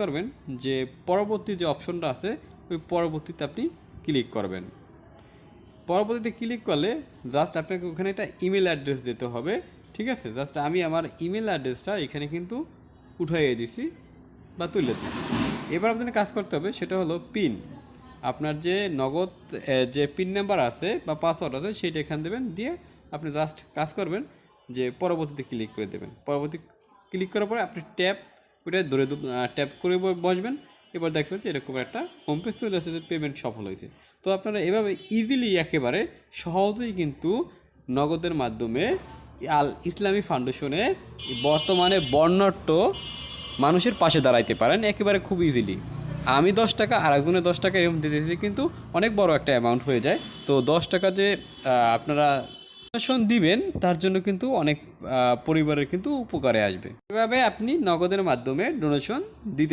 করবেন যে পরবর্তী যে অপশনটা আছে, ওই পরবর্তীতে আপনি ক্লিক করবেন। পরবর্তীতে ক্লিক করলে জাস্ট আপনাকে ওখানে একটা ইমেল অ্যাড্রেস দিতে হবে, ঠিক আছে? জাস্ট আমি আমার ইমেল অ্যাড্রেসটা এখানে কিন্তু উঠাইয়ে দিছি বা তুলে দিছি। এবার আপনার কাজ করতে হবে, সেটা হলো পিন আপনার যে নগদ যে পিন নাম্বার আছে বা পাসওয়ার্ড আছে, সেইটা এখান দেবেন, দিয়ে আপনি জাস্ট কাজ করবেন যে পরবর্তীতে ক্লিক করে দেবেন। পরবর্তী ক্লিক করার পরে আপনি ট্যাপ ওটা ধরে ট্যাপ করে বসবেন। এবার দেখবেন যে এরকম একটা হোম পেজ চলে আসছে যে পেমেন্ট সফল হয়েছে। তো আপনারা এভাবে ইজিলি একেবারে সহজেই কিন্তু নগদের মাধ্যমে আল ইসলামী ফাউন্ডেশনে বর্তমানে বর্ণাঢ্য মানুষের পাশে দাঁড়াইতে পারেন, একেবারে খুব ইজিলি আমি দশ টাকা আর একজনের দশ টাকা এরকম দিতে দিতে কিন্তু অনেক বড় একটা অ্যামাউন্ট হয়ে যায়। তো দশ টাকা যে আপনারা ডোনেশন দিবেন, তার জন্য কিন্তু অনেক পরিবারের কিন্তু উপকারে আসবে। এভাবে আপনি নগদের মাধ্যমে ডোনেশন দিতে